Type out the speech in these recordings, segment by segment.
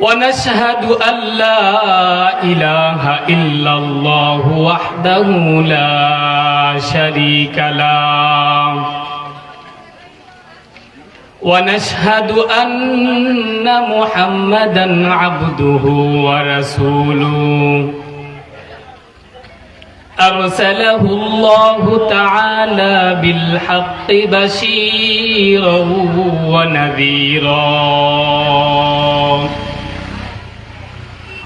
ونشهد أن لا إله إلا الله وحده لا شريك له. ونشهد أن محمدا عبده ورسوله. أرسله الله تعالى بالحق بشيرا ونذيرا.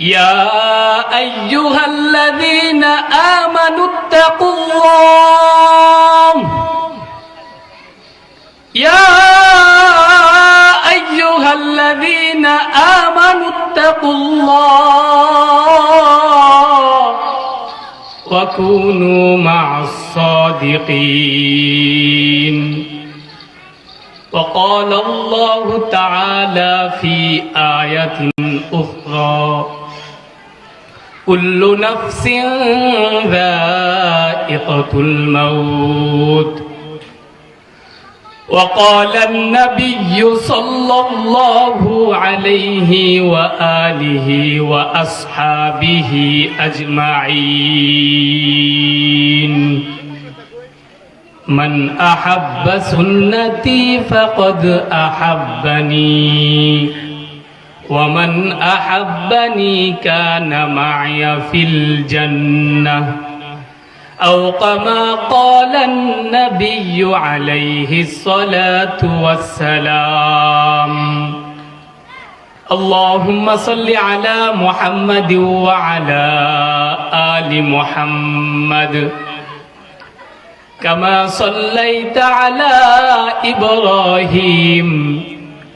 يا أيها الذين آمنوا اتقوا الله. يا أيها الذين آمنوا اتقوا الله وكونوا مع الصادقين. وقال الله تعالى في آية أخرى كل نفس ذائقة الموت. وقال النبي صلى الله عليه وآله وأصحابه أجمعين. من أحب سنتي فقد أحبني. ومن أحبني كان معي في الجنة. أو كما قال النبي عليه الصلاة والسلام. اللهم صل على محمد وعلى آل محمد. كما صليت على إبراهيم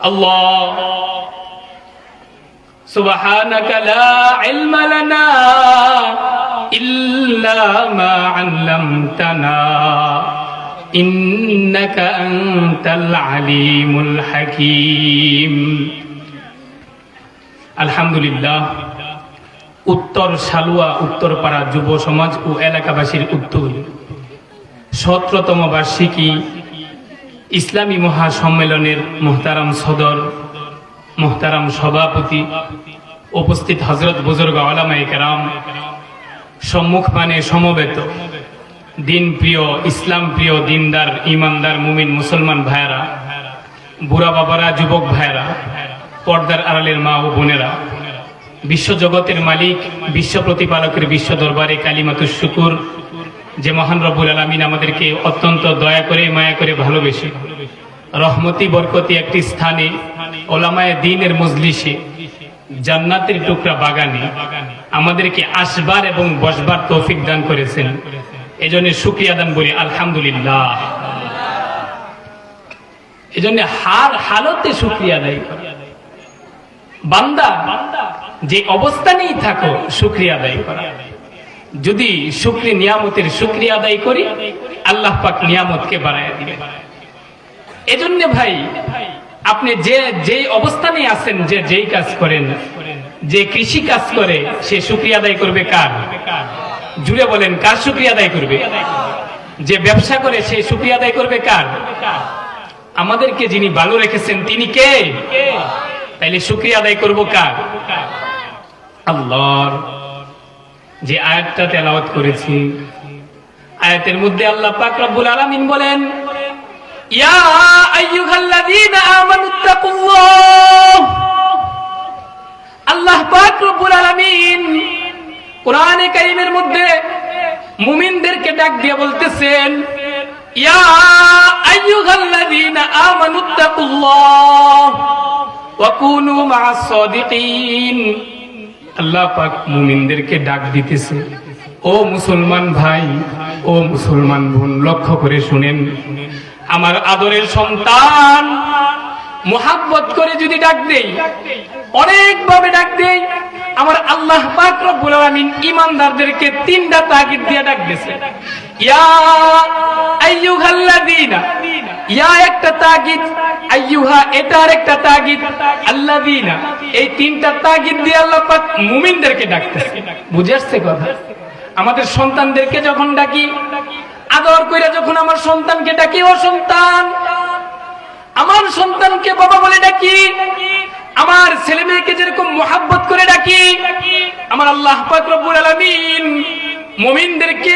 الله سبحانك لا علم لنا إلا ما علمتنا إنك أنت العليم الحكيم الحمد لله উত্তর সালুয়া উত্তরপাড়া যুব সমাজ ও এলাকাবাসীর উদ্যোগ সতেরোতম বার্ষিকী ইসলামী মহাসম্মেলনের মোহতারাম সদর, মোহতারাম সভাপতি উপস্থিত হজরত বুজুর্গ আলামাই কেরাম, সম্মুখ মানে সমবেত দিন প্রিয় ইসলাম প্রিয় দিনদার, ইমানদার, মুমিন, মুসলমান ভাইয়েরা, বুড়া বাবারা, যুবক ভাইয়েরা, পর্দার আড়ালের মা ও বোনেরা বিশ্বজগতের মালিক, বিশ্ব প্রতিপালকের বিশ্ব দরবারে কালিমাতুর শুকুর যে মহান রব্বুল আলমিন আমাদেরকে অত্যন্ত দয়া করে, মায়া করে ভালোবেসে। রহমতি, বরকতি একটি স্থানে ওলামায় দিনের মজলিসে, জান্নাতের টুকরা বাগানে আমাদেরকে আসবার এবং বসবার তৌফিক দান করেছেন। এজন্য শুক্রিয়া দান বলি আলহামদুলিল্লাহ। এজন্য হার হালতে শুক্রিয়া আদায় বান্দা, যে অবস্থানেই থাকো, শুক্রিয়া আদায় করা। যদি শুক্রি নিয়ামতের শুক্রিয়া আদায় করি, আল্লাহ পাক নিয়ামতকে বাড়ায় দিবে এজন্য ভাই, আপনি যে যেই অবস্থানে আছেন, যে, যেই কাজ করেন, যে কৃষি কাজ করে, সে শুক্রিয়া আদায় করবে কার? জুড়ে বলেন, কার শুক্রিয়া আদায় করবে? যে ব্যবসা করে, সে শুক্রিয়া আদায় করবে কার? আমাদেরকে যিনি ভালো রেখেছেন, তিনি কে? তাইলে শুক্রিয়া আদায় করব কার? আল্লাহর যে আয়াতটা তেলাওয়াত করেছি। আয়াতের মধ্যে আল্লাহ পাক রব্বুল আলামিন বলেন, ইয়া আইয়ুহাল্লাযীনা আমানুত্তাকুল্লাহ আল্লাহ পাক রব্বুল আলামিন কোরআনে কারীমের মধ্যে মুমিনদেরকে ডাক দিয়ে বলতেছেন, ইয়া আইয়ুহাল্লাযীনা আমানুত্তাকুল্লাহ ওয়া কুনু মা'আস সাদিকিন আল্লাহ পাক মুমিনদেরকে ডাক দিতেছে। ও মুসলমান ভাই, ও মুসলমান বোন, লক্ষ্য করে শুনেন। আমার আদরের সন্তান, মোহাব্বত করে যদি ডাক দেই, অনেকভাবে ডাক দেই, আমার আল্লাহ পাক রব্বুল আলামিন ইমানদারদেরকে তিনটা তাগিদ দিয়ে ডাক দিয়েছে। ইয়া একটা তাগিদ আরেকটা তাগিদ এই তিনটা তাগিদ দিয়ে বুঝে আসছে কথা? আমাদের সন্তানদেরকে যখন ডাকি, আদর করে যখন আমার সন্তানকে ডাকি, ও সন্তান, আমার সন্তানকে বাবা বলে ডাকি, আমার ছেলে মেয়েকে যেরকম মোহাব্বত করে ডাকি, আমার আল্লাহ পাক রব্বুল আলামিন মুমিনদেরকে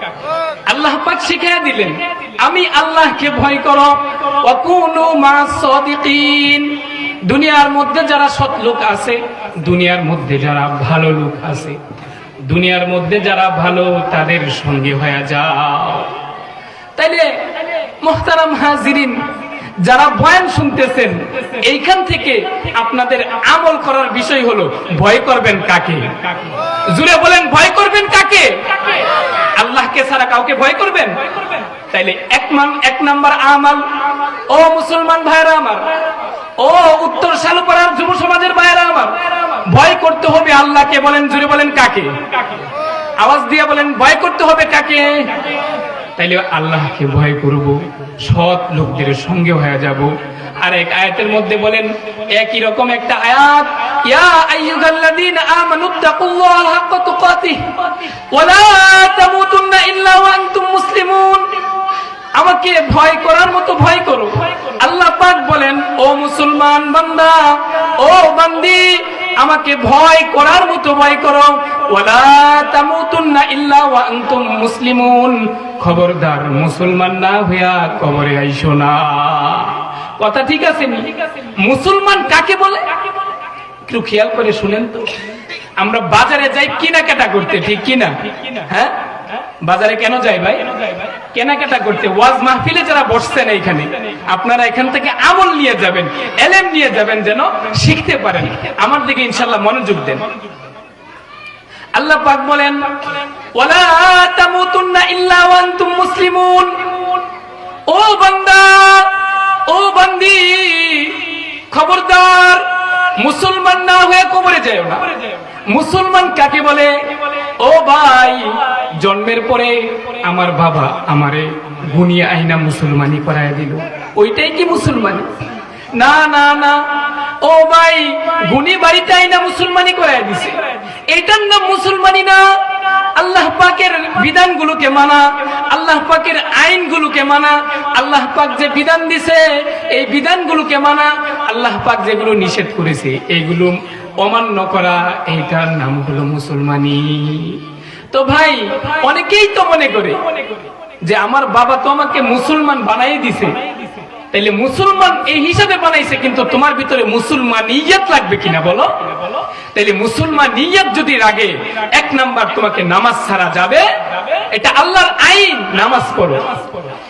আল্লাহ পাক শিখিয়ে দিলেন, আমি আল্লাহকে ভয় করো। অকুনু মা সদিকিন। দুনিয়ার মধ্যে যারা সৎ লোক আছে, দুনিয়ার মধ্যে যারা ভালো লোক আছে, দুনিয়ার মধ্যে যারা ভালো, তাদের সঙ্গে হয়ে যাও। তাইলে মোহতারাম হাজিরিন যারা বয়ান শুনতেছেন, এইখান থেকে আপনাদের আমল করার বিষয় হলো, ভয় করবেন কাকে? জুড়ে বলেন, ভয় করবেন কাকে? আল্লাহকে ছাড়া কাউকে ভয় করবেন? তাইলে এক মান, এক নাম্বার আমাল, ও মুসলমান ভাইরা আমার, ও উত্তর শালুপাড়ার যুব সমাজের ভাইরা আমার, ভয় করতে হবে আল্লাহকে বলেন, জুড়ে বলেন কাকে? আওয়াজ দিয়ে বলেন, ভয় করতে হবে কাকে? তাইলে আল্লাহকে ভয় করব। সৎ লোকদের সঙ্গে হয়ে যাব। আর এক আয়াতের মধ্যে বলেন, একই রকম একটা আয়াত, ইয়া আইয়ুহাল্লাযীনা আমানুত্তাকুল্লাহা হাক্কা তুকাতিহ ওয়া লা তামুতুন্না ইল্লা ওয়া আনতুম মুসলিমুন। আমাকে ভয় করার মতো ভয় করো। আল্লাহ পাক বলেন, ও মুসলমান বান্দা, ও বান্দি, আমাকে ভয় করার মতো ভয় করো। ওয়ালা তামুতুন্না ইল্লা ওয়া আনতুম মুসলিমুন। খবরদার মুসলমান না হইয়া কবরে আইসো না। কথা ঠিক আছে মুসলমান কাকে বলে? একটু খেয়াল করে শুনেন তো। আমরা বাজারে যাই কেনাকাটা করতে, ঠিক কিনা? হ্যাঁ? বাজারে কেন যাই ভাই? কেনাকাটা করতে। ওয়াজ মাহফিলে যারা বসছেন এইখানে, আপনারা এখান থেকে আমল নিয়ে যাবেন, এলেম নিয়ে যাবেন যেন শিখতে পারেন। আমার দিকে ইনশাল্লাহ মনোযোগ দেন। আল্লাহ পাক বলেন, ওয়ালা তামুতুন্না মুসলিমুন। ও বান্দা, ও বান্দি, খবরদার, মুসলমান না হয়ে কবরে যায় না। মুসলমান কাকে বলে? ও ভাই, জন্মের পরে আমার বাবা আমারে গুনিয়া আইনা মুসলমানি করায় দিল। ওইটাই কি মুসলমানি? না না না। বাড়িতে আইনা মুসলমানি করায় দিছে। এটার নাম মুসলমানি না, আল্লাহ পাকের বিধানগুলোকে মানা, আল্লাহ পাকের আইনগুলোকে মানা, আল্লাহ পাক যে বিধান দিছে, এই বিধানগুলোকে মানা, আল্লাহ পাক যেগুলো নিষেধ করেছে, এইগুলো অমান্য করা, এইটার নাম হলো মুসলমানি। তো ভাই, অনেকেই তো মনে করে যে আমার বাবা তো আমাকে মুসলমান বানাই দিছে। তাইলে মুসলমান এই হিসাবে বানাইছে কিন্তু তোমার ভিতরে মুসলমান ইয়ত লাগবে কিনা বলো? তাইলে মুসলমান ইয়ত যদি রাগে, এক নাম্বার তোমাকে নামাজ ছাড়া যাবে। এটা আল্লাহর আইন, নামাজ পড়ো।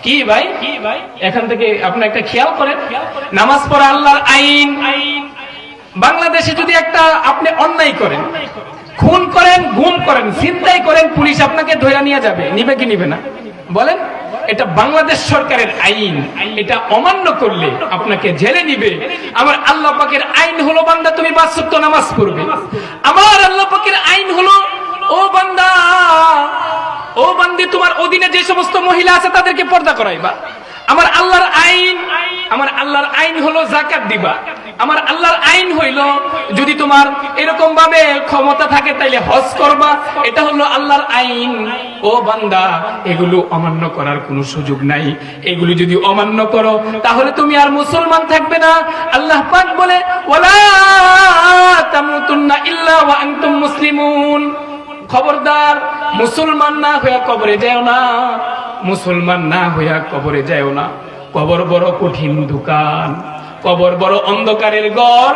কি ভাই? এখান থেকে আপনি একটা খেয়াল করেন। নামাজ পড়া আল্লাহর আইন। বাংলাদেশে যদি একটা আপনি অন্যায় করেন, খুন করেন, গুম করেন চিন্তাই করেন, পুলিশ আপনাকে ধরে নিয়ে যাবে। নিবে কি নিবে না? বলেন। এটা বাংলাদেশ সরকারের আইন। এটা অমান্য করলে আপনাকে জেলে নিবে। আমার আল্লাহ পাকের আইন হলো, বান্দা, তুমি ওয়াক্ত নামাজ পড়বে। আমার আল্লাহ পাকের আইন হলো, ও বান্দা, ও বান্দি, তোমার অধীনে যে সমস্ত মহিলা আছে তাদেরকে পর্দা করাইবা। আমার আল্লাহর আইন, আমার আল্লাহর আইন হলো জাকাত দিবা। আমার আল্লাহর আইন হইল, যদি তোমার এরকম ভাবে ক্ষমতা থাকে তাইলে হজ করবা। এটা হলো আল্লাহর আইন। ও বান্দা, এগুলো অমান্য করার কোনো সুযোগ নাই। এগুলো যদি অমান্য করো, তাহলে তুমি আর মুসলমান থাকবে না। আল্লাহ পাক বলে, ওয়ালা তামুতুন্না ইল্লা ওয়া আনতুম মুসলিমুন। খবরদার, মুসলমান না হইয়া কবরে যাও না। মুসলমান না হইয়া কবরে যায়ও না। কবর বড় কঠিন দোকান, কবর বড় অন্ধকারের ঘর।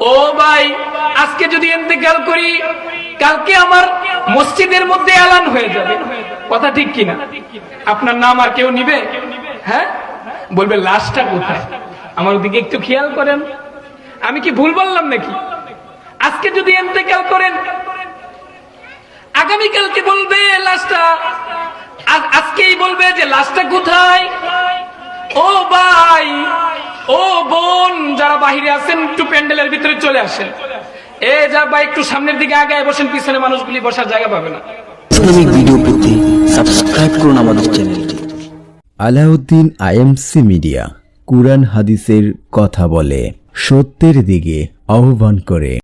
ও ভাই, আজকে যদি ইন্তেকাল করি, কালকে আমার মসজিদের মধ্যে এলান হয়ে যাবে। কথা ঠিক কিনা? আপনার নাম আর কেউ নিবে? হ্যাঁ? বলবে, লাশটা কোথায়? আমার ওদিকে একটু খেয়াল করেন। আমি কি ভুল বললাম নাকি? আজকে যদি ইন্তেকাল করেন, আগামীকালকে বলবে, লাশটা আজ- আজকেই বলবে যে লাশটা কোথায়? ও ভাই ও বোন যারা বাহিরে আছেন একটু প্যান্ডেলের ভিতরে চলে আসেন। এ যা ভাই একটু সামনের দিকে আগায় বসেন পিছনে মানুষগুলি বসার জায়গা পাবে না। ইসলামিক ভিডিও পেতে সাবস্ক্রাইব করুন আমাদের চ্যানেলটি। আলাউদ্দিন আইএমসি মিডিয়া কুরআন হাদিসের কথা বলে সত্যের দিকে আহ্বান করে।